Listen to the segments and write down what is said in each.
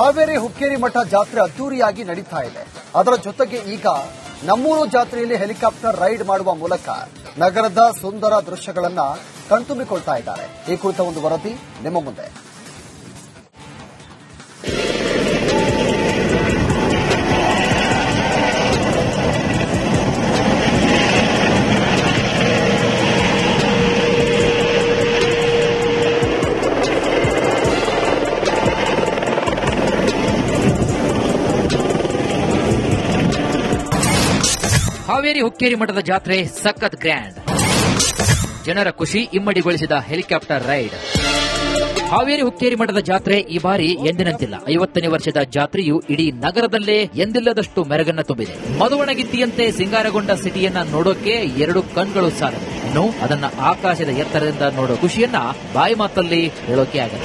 ಹಾವೇರಿ ಹುಕ್ಕೇರಿ ಮಠ ಜಾತ್ರೆ ಅದ್ದೂರಿಯಾಗಿ ನಡೀತಾ ಇದೆ. ಅದರ ಜೊತೆಗೆ ಈಗ ನಮ್ಮೂರು ಜಾತ್ರೆಯಲ್ಲಿ ಹೆಲಿಕಾಪ್ಟರ್ ರೈಡ್ ಮಾಡುವ ಮೂಲಕ ನಗರದ ಸುಂದರ ದೃಶ್ಯಗಳನ್ನ ಕಣ್ತುಂಬಿಕೊಳ್ತಾ ಇದ್ದಾರೆ. ಈ ಕುರಿತ ಒಂದು ವರದಿ ನಿಮ್ಮ ಮುಂದೆ. ಹಾವೇರಿ ಹುಕ್ಕೇರಿ ಮಠದ ಜಾತ್ರೆ ಸಖತ್ ಗ್ರ್ಯಾಂಡ್. ಜನರ ಖುಷಿ ಇಮ್ಮಡಿಗೊಳಿಸಿದ ಹೆಲಿಕಾಪ್ಟರ್ ರೈಡ್. ಹಾವೇರಿ ಹುಕ್ಕೇರಿ ಮಠದ ಜಾತ್ರೆ ಈ ಬಾರಿ ಎಂದಿನಂತಿಲ್ಲ. ಐವತ್ತನೇ ವರ್ಷದ ಜಾತ್ರೆಯು ಇಡೀ ನಗರದಲ್ಲೇ ಎಂದಿಲ್ಲದಷ್ಟು ಮೆರಗನ್ನ ತುಂಬಿದೆ. ಮದುವಣಗಿತ್ತಿಯಂತೆ ಸಿಂಗಾರಗೊಂಡ ಸಿಟಿಯನ್ನ ನೋಡೋಕೆ ಎರಡು ಕಣ್ಗಳು ಸಾಲದು. ಇನ್ನು ಅದನ್ನ ಆಕಾಶದ ಎತ್ತರದಿಂದ ನೋಡೋ ಖುಷಿಯನ್ನ ಬಾಯಿ ಮಾತಲ್ಲಿ ಹೇಳೋಕೆ ಆಗಲ್ಲ.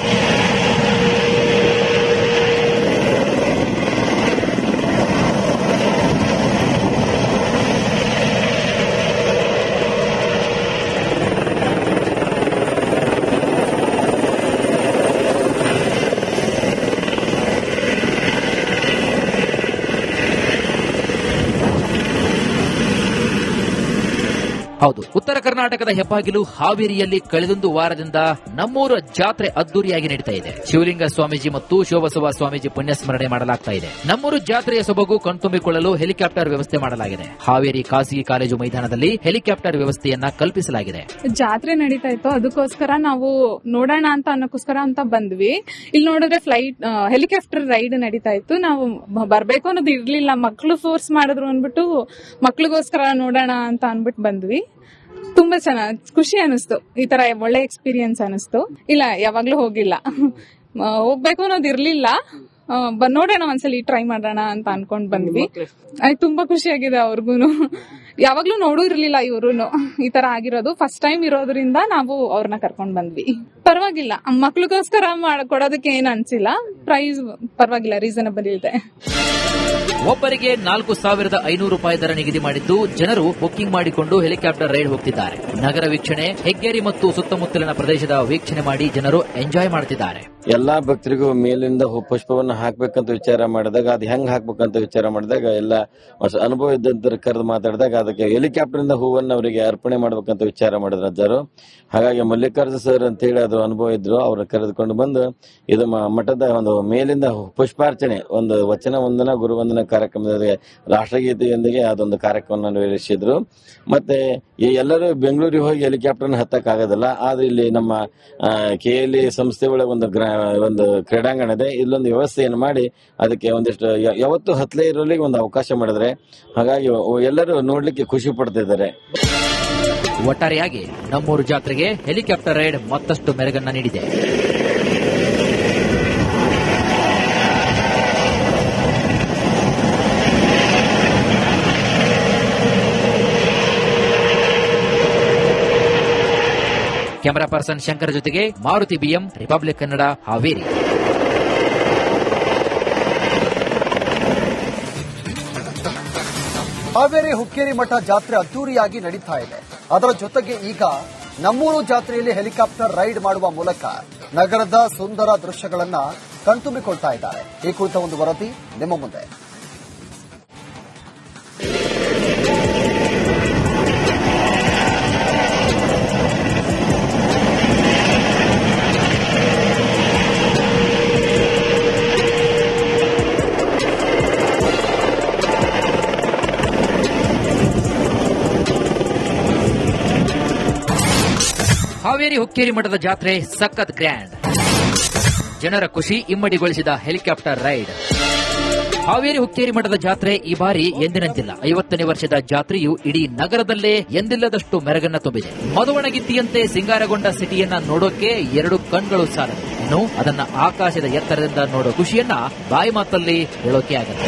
ಹೌದು. ಉತ್ತರ ಕರ್ನಾಟಕದ ಹೆಬ್ಬಾಗಿಲು ಹಾವೇರಿಯಲ್ಲಿ ಕಳೆದೊಂದು ವಾರದಿಂದ ನಮ್ಮೂರ ಜಾತ್ರೆ ಅದ್ದೂರಿಯಾಗಿ ನಡೀತಾ ಇದೆ. ಶಿವಲಿಂಗ ಸ್ವಾಮೀಜಿ ಮತ್ತು ಶೋಭಸವ ಸ್ವಾಮೀಜಿ ಪುಣ್ಯಸ್ಮರಣೆ ಮಾಡಲಾಗ್ತಾ ಇದೆ. ನಮ್ಮೂರು ಜಾತ್ರೆಯ ಸೊಬಗು ಕಣ್ತುಂಬಿಕೊಳ್ಳಲು ಹೆಲಿಕಾಪ್ಟರ್ ವ್ಯವಸ್ಥೆ ಮಾಡಲಾಗಿದೆ. ಹಾವೇರಿ ಖಾಸಗಿ ಕಾಲೇಜು ಮೈದಾನದಲ್ಲಿ ಹೆಲಿಕಾಪ್ಟರ್ ವ್ಯವಸ್ಥೆಯನ್ನ ಕಲ್ಪಿಸಲಾಗಿದೆ. ಜಾತ್ರೆ ನಡೀತಾ ಇತ್ತು. ಅದಕ್ಕೋಸ್ಕರ ನಾವು ನೋಡೋಣ ಅಂತ ಅನ್ನೋಕ್ಕೋಸ್ಕರ ಅಂತ ಬಂದ್ವಿ. ಇಲ್ಲಿ ನೋಡಿದ್ರೆ ಫ್ಲೈಟ್ ಹೆಲಿಕಾಪ್ಟರ್ ರೈಡ್ ನಡೀತಾ ಇತ್ತು. ನಾವು ಬರಬೇಕು ಅನ್ನೋದು ಇರ್ಲಿಲ್ಲ. ಮಕ್ಕಳು ಫೋರ್ಸ್ ಮಾಡಿದ್ರು ಅಂದ್ಬಿಟ್ಟು ಮಕ್ಳಿಗೋಸ್ಕರ ನೋಡೋಣ ಅಂತ ಅನ್ಬಿಟ್ಟು ಬಂದ್ವಿ. ತುಂಬಾ ಚೆನ್ನಾಗಿ ಖುಷಿ ಅನಿಸ್ತು. ಈ ತರ ಒಳ್ಳೆ ಎಕ್ಸ್ಪೀರಿಯನ್ಸ್ ಅನಿಸ್ತು. ಇಲ್ಲ ಯಾವಾಗ್ಲೂ ಹೋಗಿಲ್ಲ. ಹೋಗ್ಬೇಕು ಅನ್ನೋದು ಇರ್ಲಿಲ್ಲ. ನೋಡೋಣ ಒಂದ್ಸಲಿ ಟ್ರೈ ಮಾಡೋಣ ಅಂತ ಅನ್ಕೊಂಡ್ ಬಂದ್ವಿ. ಅದ್ ತುಂಬಾ ಖುಷಿಯಾಗಿದೆ ಅವ್ರಿಗೂನು. ಯಾವಾಗ್ಲೂ ನೋಡೂ ಇರ್ಲಿಲ್ಲ ಇವ್ರುನು. ಈ ತರ ಆಗಿರೋದು. ಫಸ್ಟ್ ಟೈಮ್ ಇರೋದ್ರಿಂದ ನಾವು ಅವ್ರನ್ನ ಕರ್ಕೊಂಡ್ ಬಂದ್ವಿ. ಪರವಾಗಿಲ್ಲ. ಮಕ್ಳಿಗೋಸ್ಕರ ಕೊಡೋದಕ್ಕೆ ಏನ್ ಅನ್ಸಿಲ್ಲ. ಪ್ರೈಸ್ ಪರವಾಗಿಲ್ಲ ರೀಸನಬಲ್ ಇದೆ. ಒಬ್ಬರಿಗೆ ನಾಲ್ಕು ಸಾವಿರದ ಐನೂರು ರೂಪಾಯಿ ದರ ನಿಗದಿ ಮಾಡಿದ್ದು ಜನರು ಬುಕ್ಕಿಂಗ್ ಮಾಡಿಕೊಂಡು ಹೆಲಿಕಾಪ್ಟರ್ ರೈಡ್ ಹೋಗ್ತಿದ್ದಾರೆ. ನಗರ ವೀಕ್ಷಣೆ, ಹೆಗ್ಗೇರಿ ಮತ್ತು ಸುತ್ತಮುತ್ತಲಿನ ಪ್ರದೇಶದ ವೀಕ್ಷಣೆ ಮಾಡಿ ಜನರು ಎಂಜಾಯ್ ಮಾಡ್ತಿದ್ದಾರೆ. ಎಲ್ಲಾ ಭಕ್ತರಿಗೂ ಮೇಲಿಂದ ಪುಷ್ಪವನ್ನ ಹಾಕ್ಬೇಕಂತ ವಿಚಾರ ಮಾಡಿದಾಗ, ಅದು ಹೆಂಗ್ ಹಾಕ್ಬೇಕಂತ ವಿಚಾರ ಮಾಡಿದಾಗ, ಎಲ್ಲ ಅನುಭವ ಇದ್ದಂತರ ಕರೆದು ಮಾತಾಡಿದಾಗ ಅದಕ್ಕೆ ಹೆಲಿಕಾಪ್ಟರ್ ಇಂದ ಹೂವನ್ನ ಅವರಿಗೆ ಅರ್ಪಣೆ ಮಾಡ್ಬೇಕಂತ ವಿಚಾರ ಮಾಡಿದ್ರು ಅಜ್ಜರು. ಹಾಗಾಗಿ ಮಲ್ಲಿಕಾರ್ಜುನ ಸರ್ ಅಂತ ಹೇಳಿ ಅದು ಅನುಭವ ಇದ್ರು ಅವ್ರನ್ನ ಕರೆದುಕೊಂಡು ಬಂದು, ಇದು ಮಠದ ಒಂದು ಮೇಲಿಂದ ಪುಷ್ಪಾರ್ಚನೆ, ಒಂದು ವಚನ ವಂದನ ಗುರುವಂದನ ಕಾರ್ಯಕ್ರಮದ ರಾಷ್ಟ್ರಗೀತೆಯೊಂದಿಗೆ ಅದೊಂದು ಕಾರ್ಯಕ್ರಮ ನೆರವೇರಿಸಿದ್ರು. ಮತ್ತೆ ಈ ಎಲ್ಲರೂ ಬೆಂಗಳೂರಿಗೆ ಹೋಗಿ ಹೆಲಿಕಾಪ್ಟರ್ ಹತ್ತಕ್ಕಾಗೋದಿಲ್ಲ. ಆದ್ರೆ ಇಲ್ಲಿ ನಮ್ಮ ಕೆ ಎಲ್ ಸಂಸ್ಥೆ ಒಳಗೆ ಒಂದು ಗ್ರಾ ಒಂದು ಕ್ರೀಡಾಂಗಣ ಇದೆ ಇಲ್ಲೊಂದು ವ್ಯವಸ್ಥೆಯನ್ನು ಮಾಡಿ ಅದಕ್ಕೆ ಒಂದಿಷ್ಟು ಯಾವತ್ತು ಹತ್ತಲೇ ಇರೋರಿಗೆ ಒಂದು ಅವಕಾಶ ಮಾಡಿದ್ರೆ ಹಾಗಾಗಿ ಎಲ್ಲರೂ ನೋಡ್ಲಿಕ್ಕೆ ಖುಷಿ ಪಡ್ತಿದ್ದಾರೆ. ಒಟ್ಟಾರೆಯಾಗಿ ನಮ್ಮೂರು ಜಾತ್ರೆಗೆ ಹೆಲಿಕಾಪ್ಟರ್ ರೈಡ್ ಮತ್ತಷ್ಟು ಮೆರಗನ್ನ ನೀಡಿದೆ. ಕ್ಯಾಮರಾ ಪರ್ಸನ್ ಶಂಕರ್ ಜೊತೆಗೆ ಮಾರುತಿ ಬಿಎಂ, ರಿಪಬ್ಲಿಕ್ ಕನ್ನಡ, ಹಾವೇರಿ. ಹಾವೇರಿ ಹುಕ್ಕೇರಿ ಮಠ ಜಾತ್ರೆ ಅದ್ದೂರಿಯಾಗಿ ನಡೀತಾ ಇದೆ. ಅದರ ಜೊತೆಗೆ ಈಗ ನಮ್ಮೂರು ಜಾತ್ರೆಯಲ್ಲಿ ಹೆಲಿಕಾಪ್ಟರ್ ರೈಡ್ ಮಾಡುವ ಮೂಲಕ ನಗರದ ಸುಂದರ ದೃಶ್ಯಗಳನ್ನ ಕಣ್ತುಂಬಿಕೊಳ್ತಾ ಇದ್ದಾರೆ. ಈ ಕುರಿತ ಒಂದು ವರದಿ ನಿಮ್ಮ ಮುಂದೆ. ಹಾವೇರಿ ಹುಕ್ಕೇರಿ ಮಠದ ಜಾತ್ರೆ ಸಖತ್ ಗ್ರ್ಯಾಂಡ್ ಜನರ ಖುಷಿ ಇಮ್ಮಡಿಗೊಳಿಸಿದ ಹೆಲಿಕಾಪ್ಟರ್ ರೈಡ್. ಹಾವೇರಿ ಹುಕ್ಕೇರಿ ಮಠದ ಜಾತ್ರೆ ಈ ಬಾರಿ ಎಂದಿನಂತಿಲ್ಲ. ಐವತ್ತನೇ ವರ್ಷದ ಜಾತ್ರೆಯು ಇಡೀ ನಗರದಲ್ಲೇ ಎಂದಿಲ್ಲದಷ್ಟು ಮೆರಗನ್ನ ತುಂಬಿದೆ. ಮದುವಣಗಿತ್ತಿಯಂತೆ ಸಿಂಗಾರಗೊಂಡ ಸಿಟಿಯನ್ನ ನೋಡೋಕೆ ಎರಡು ಕಣ್ಗಳು ಸಾಲದು. ಇನ್ನು ಅದನ್ನ ಆಕಾಶದ ಎತ್ತರದಿಂದ ನೋಡೋ ಖುಷಿಯನ್ನ ಬಾಯಿ ಮಾತಲ್ಲಿ ಹೇಳೋಕೆ ಆಗಲ್ಲ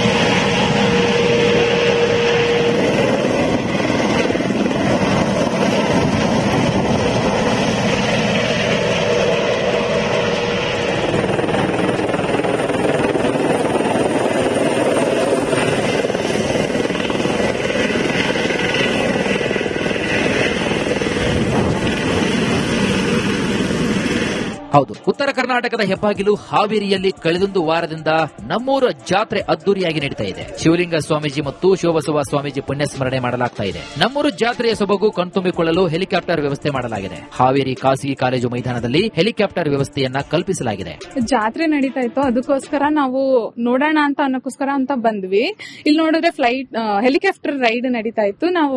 ಹೌದು ಉತ್ತರ ಕರ್ನಾಟಕದ ಹೆಬ್ಬಾಗಿಲು ಹಾವೇರಿಯಲ್ಲಿ ಕಳೆದೊಂದು ವಾರದಿಂದ ನಮ್ಮೂರ ಜಾತ್ರೆ ಅದ್ದೂರಿಯಾಗಿ ನಡೀತಾ ಇದೆ. ಶಿವಲಿಂಗ ಸ್ವಾಮೀಜಿ ಮತ್ತು ಶಿವಬಸವ ಸ್ವಾಮೀಜಿ ಪುಣ್ಯಸ್ಮರಣೆ ಮಾಡಲಾಗ್ತಾ ಇದೆ. ನಮ್ಮೂರು ಜಾತ್ರೆಯ ಸೊಬಗು ಕಣ್ತುಂಬಿಕೊಳ್ಳಲು ಹೆಲಿಕಾಪ್ಟರ್ ವ್ಯವಸ್ಥೆ ಮಾಡಲಾಗಿದೆ. ಹಾವೇರಿ ಖಾಸಗಿ ಕಾಲೇಜು ಮೈದಾನದಲ್ಲಿ ಹೆಲಿಕಾಪ್ಟರ್ ವ್ಯವಸ್ಥೆಯನ್ನ ಕಲ್ಪಿಸಲಾಗಿದೆ. ಜಾತ್ರೆ ನಡೀತಾ ಇತ್ತು. ಅದಕ್ಕೋಸ್ಕರ ನಾವು ನೋಡೋಣ ಅಂತ ಅನ್ನೋಕ್ಕೋಸ್ಕರ ಅಂತ ಬಂದ್ವಿ. ಇಲ್ಲಿ ನೋಡಿದ್ರೆ ಫ್ಲೈಟ್ ಹೆಲಿಕಾಪ್ಟರ್ ರೈಡ್ ನಡೀತಾ ಇತ್ತು. ನಾವು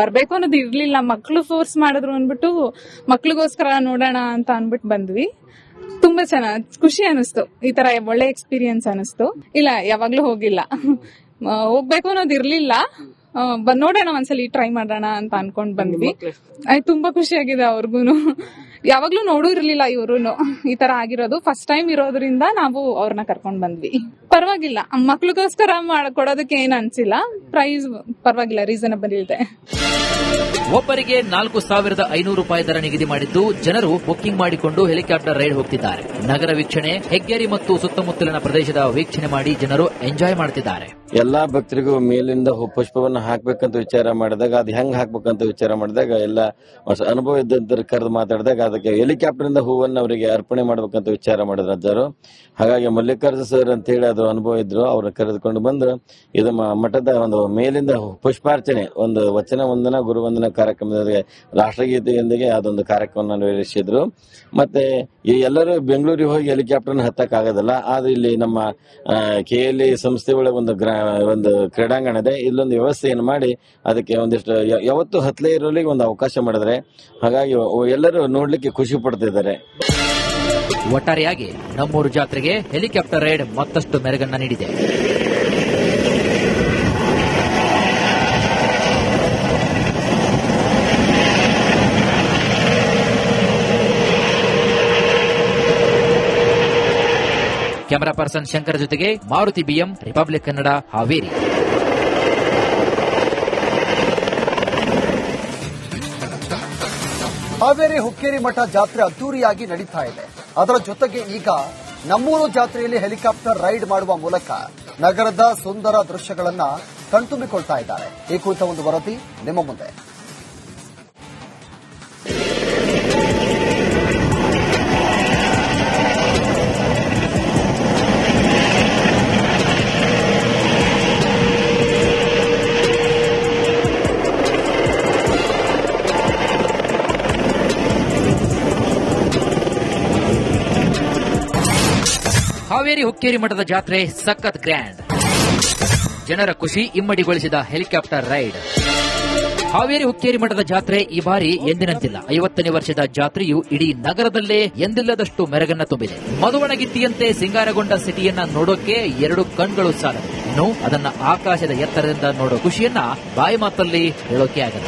ಬರಬೇಕು ಅನ್ನೋದು ಇರ್ಲಿಲ್ಲ. ಮಕ್ಕಳು ಫೋರ್ಸ್ ಮಾಡಿದ್ರು ಅಂದ್ಬಿಟ್ಟು ಮಕ್ಕಳಿಗೋಸ್ಕರ ನೋಡೋಣ ಅಂತ ಅನ್ಬಿಟ್ಟು ಬಂದ್ವಿ. ತುಂಬಾ ಚೆನ್ನಾಗ್ ಖುಷಿ ಅನಿಸ್ತು. ಈ ತರ ಒಳ್ಳೆ ಎಕ್ಸ್ಪೀರಿಯನ್ಸ್ ಅನಿಸ್ತು. ಇಲ್ಲ ಯಾವಾಗ್ಲೂ ಹೋಗಿಲ್ಲ. ಹೋಗ್ಬೇಕು ಅನ್ನೋದು ಇರ್ಲಿಲ್ಲ. ಆ, ಬ- ನೋಡೋಣ ಒಂದ್ಸಲಿ ಟ್ರೈ ಮಾಡೋಣ ಅಂತ ಅನ್ಕೊಂಡ್ ಬಂದ್ವಿ. ಆಯ್ತು ತುಂಬಾ ಖುಷಿ ಆಗಿದೆ ಅವ್ರಿಗೂನು. ಯಾವಾಗ್ಲೂ ನೋಡೂ ಇರ್ಲಿಲ್ಲ ಇವ್ರುನು. ಈ ತರ ಆಗಿರೋದು. ಫಸ್ಟ್ ಟೈಮ್ ಇರೋದ್ರಿಂದ ನಾವು ಅವ್ರನ್ನ ಕರ್ಕೊಂಡ್ ಬಂದ್ವಿ. ಪರವಾಗಿಲ್ಲ. ಮಕ್ಳಿಗೋಸ್ಕರ ಮಾಡ್ಕೊಡೋದಕ್ಕೆ ಏನ್ ಅನ್ಸಿಲ್ಲ. ಪ್ರೈಸ್ ಪರವಾಗಿಲ್ಲ ರೀಸನಬಲ್ ಇದೆ. ಒಬ್ಬರಿಗೆ ನಾಲ್ಕು ಸಾವಿರದ ಐನೂರು ರೂಪಾಯಿ ದರ ನಿಗದಿ ಮಾಡಿದ್ದು ಜನರು ಬುಕ್ಕಿಂಗ್ ಮಾಡಿಕೊಂಡು ಹೆಲಿಕಾಪ್ಟರ್ ರೈಡ್ ಹೋಗ್ತಿದ್ದಾರೆ. ನಗರ ವೀಕ್ಷಣೆ ಹೆಗ್ಗೇರಿ ಮತ್ತು ಸುತ್ತಮುತ್ತಲಿನ ಪ್ರದೇಶದ ವೀಕ್ಷಣೆ ಮಾಡಿ ಜನರು ಎಂಜಾಯ್ ಮಾಡ್ತಿದ್ದಾರೆ. ಎಲ್ಲಾ ಭಕ್ತರಿಗೂ ಮೇಲಿಂದ ಪುಷ್ಪವನ್ನು ಪುಷ್ಪವನ್ನ ಹಾಕ್ಬೇಕಂತ ವಿಚಾರ ಮಾಡಿದಾಗ ಅದು ಹೆಂಗ್ ಹಾಕ್ಬೇಕಂತ ವಿಚಾರ ಮಾಡಿದಾಗ ಎಲ್ಲ ಹೊಸ ಅನುಭವ ಇದ್ದಂತರ ಕರೆದು ಮಾತಾಡಿದಾಗ ಅದಕ್ಕೆ ಹೆಲಿಕಾಪ್ಟರ್ ಇಂದ ಹೂವನ್ನು ಅವರಿಗೆ ಅರ್ಪಣೆ ಮಾಡ್ಬೇಕಂತ ವಿಚಾರ ಮಾಡಿದ್ರು ಅಜ್ಜರು. ಹಾಗಾಗಿ ಮಲ್ಲಿಕಾರ್ಜುನ ಸರ್ ಅಂತ ಹೇಳಿ ಅದು ಅನುಭವ ಇದ್ರು ಅವ್ರನ್ನ ಕರೆದುಕೊಂಡು ಬಂದು ಇದು ಮಠದ ಒಂದು ಮೇಲಿಂದ ಪುಷ್ಪಾರ್ಚನೆ, ಒಂದು ವಚನ ವಂದನ ಗುರುವಂದನ ಕಾರ್ಯಕ್ರಮದೊಂದಿಗೆ ರಾಷ್ಟ್ರಗೀತೆಯೊಂದಿಗೆ ಅದೊಂದು ಕಾರ್ಯಕ್ರಮ ನೆರವೇರಿಸಿದ್ರು. ಮತ್ತೆ ಈ ಎಲ್ಲರೂ ಬೆಂಗಳೂರಿಗೆ ಹೋಗಿ ಹೆಲಿಕಾಪ್ಟರ್ ಹತ್ತಕ್ಕೆ ಆಗೋದಿಲ್ಲ ಆದ್ರೆ ಇಲ್ಲಿ ನಮ್ಮ ಕೆ ಎಲ್ ಇ ಸಂಸ್ಥೆ ಒಳಗೆ ಒಂದು ಗ್ರಾ, ಒಂದು ಕ್ರೀಡಾಂಗಣ ಇದೆ. ಇಲ್ಲೊಂದು ವ್ಯವಸ್ಥೆಯನ್ನು ಮಾಡಿ ಅದಕ್ಕೆ ಒಂದಿಷ್ಟು ಯಾವತ್ತು ಹತ್ತಲೇ ಇರೋಲಿಗೆ ಒಂದು ಅವಕಾಶ ಮಾಡಿದ್ರೆ ಹಾಗಾಗಿ ಎಲ್ಲರೂ ನೋಡ್ಲಿಕ್ಕೆ ಖುಷಿ ಪಡ್ತಿದ್ದಾರೆ. ಒಟ್ಟಾರೆಯಾಗಿ ನಮ್ಮೂರು ಜಾತ್ರೆಗೆ ಹೆಲಿಕಾಪ್ಟರ್ ರೈಡ್ ಮತ್ತಷ್ಟು ಮೆರಗನ್ನ ನೀಡಿದೆ. ಕ್ಯಾಮರಾ ಪರ್ಸನ್ ಶಂಕರ್ ಜೊತೆಗೆ ಮಾರುತಿ ಬಿಎಂ, ರಿಪಬ್ಲಿಕ್ ಕನ್ನಡ, ಹಾವೇರಿ. ಹಾವೇರಿ ಹುಕ್ಕೇರಿ ಮಠ ಜಾತ್ರೆ ಅದ್ದೂರಿಯಾಗಿ ನಡೀತಾ ಇದೆ. ಅದರ ಜೊತೆಗೆ ಈಗ ನಮ್ಮೂರು ಜಾತ್ರೆಯಲ್ಲಿ ಹೆಲಿಕಾಪ್ಟರ್ ರೈಡ್ ಮಾಡುವ ಮೂಲಕ ನಗರದ ಸುಂದರ ದೃಶ್ಯಗಳನ್ನ ಕಣ್ತುಂಬಿಕೊಳ್ತಾ ಇದ್ದಾರೆ. ಈ ಕುರಿತ ಒಂದು ವರದಿ ನಿಮ್ಮ ಮುಂದೆ. ಹಾವೇರಿ ಹುಕ್ಕೇರಿ ಮಠದ ಜಾತ್ರೆ ಸಖತ್ ಗ್ರ್ಯಾಂಡ್. ಜನರ ಖುಷಿ ಇಮ್ಮಡಿಗೊಳಿಸಿದ ಹೆಲಿಕಾಪ್ಟರ್ ರೈಡ್. ಹಾವೇರಿ ಹುಕ್ಕೇರಿ ಮಠದ ಜಾತ್ರೆ ಈ ಬಾರಿ ಎಂದಿನಂತಿಲ್ಲ. ಐವತ್ತನೇ ವರ್ಷದ ಜಾತ್ರೆಯು ಇಡೀ ನಗರದಲ್ಲೇ ಎಂದಿಲ್ಲದಷ್ಟು ಮೆರಗನ್ನ ತುಂಬಿದೆ. ಮದುವಣಗಿತ್ತಿಯಂತೆ ಸಿಂಗಾರಗೊಂಡ ಸಿಟಿಯನ್ನ ನೋಡೋಕೆ ಎರಡು ಕಣ್ಗಳು ಸಾಲದು. ಇನ್ನು ಅದನ್ನ ಆಕಾಶದ ಎತ್ತರದಿಂದ ನೋಡೋ ಖುಷಿಯನ್ನ ಬಾಯಿ ಮಾತಲ್ಲಿ ಹೇಳೋಕೆ ಆಗಲ್ಲ.